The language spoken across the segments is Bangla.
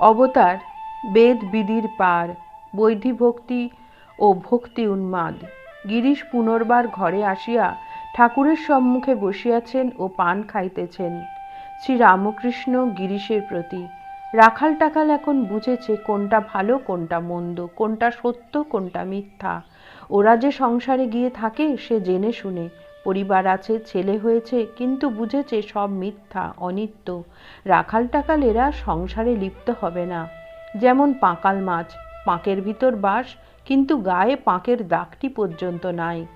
অবতার, বেদ বিধির পার বৈধি ভক্তি ও ভক্তি উন্মাদ। গিরিশ পুনর্বার ঘরে আসিয়া ঠাকুরের সম্মুখে বসিয়াছেন ও পান খাইতেছেন। শ্রী রামকৃষ্ণ গিরিশের প্রতি, রাখাল টাকাল এখন বুঝেছে কোনটা ভালো, কোনটা মন্দ, কোনটা সত্য, কোনটা মিথ্যা। ওরা যে সংসারে গিয়ে থাকে, সে জেনে শুনে। পরিবার আছে, ছেলে হয়েছে, কিন্তু বুঝেছে সব মিথ্যা, অনিত্য। রাখাল টাকাল এরা সংসারে লিপ্ত হবে না। যেমন পাঁকাল মাছ, পাঁকের ভিতর বাস কিন্তু গায়ে পাঁকের দাগটি পর্যন্ত নাই।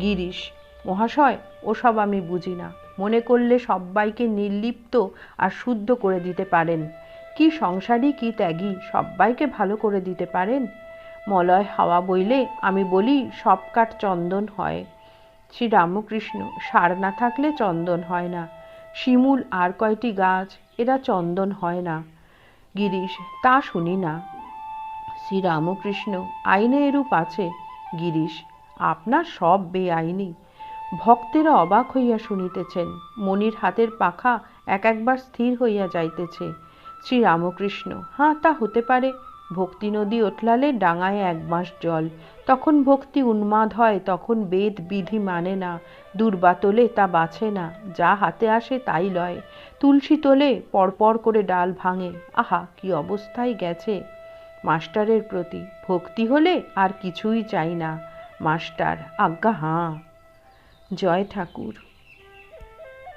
গিরিশ, মহাশয়, ওসব আমি বুঝি না। মনে করলে সব্বাইকে নির্লিপ্ত আর শুদ্ধ করে দিতে পারেন। কি সংসারী কি ত্যাগী, সব্বাইকে ভালো করে দিতে পারেন? মলয় হাওয়া বইলে আমি বলি, সব কাঠ চন্দন হয়। শ্রী রামকৃষ্ণ সার না থাকলে চন্দন হয় না। শিমুল আর কয়টি গাছ, এরা চন্দন হয় না। গিরিশ, তা শুনি না। শ্রী রামকৃষ্ণ আইনে এরূপ আছে? গিরিশ, আপনার সব বেআইনি। ভক্তেরা অবাক হইয়া শুনিতেছেন, মনির হাতের পাখা এক একবার স্থির হইয়া যাইতেছে। শ্রী রামকৃষ্ণ হাঁ, তা হতে পারে? ভক্তি নদী ওঠলালে ডাঙায় এক মাস জল। তখন ভক্তি উন্মাদ হয়, তখন বেদ বিধি মানে না। দুর্বা তোলে তা বাছে না, যা হাতে আসে তাই লয়। তুলসী তোলে পরপর করে ডাল ভাঙে, আহা, কি অবস্থায় গেছে? মাস্টারের প্রতি, ভক্তি হলে আর কিছুই চাই না। মাস্টার, আজ্ঞা হাঁ। জয় ঠাকুর।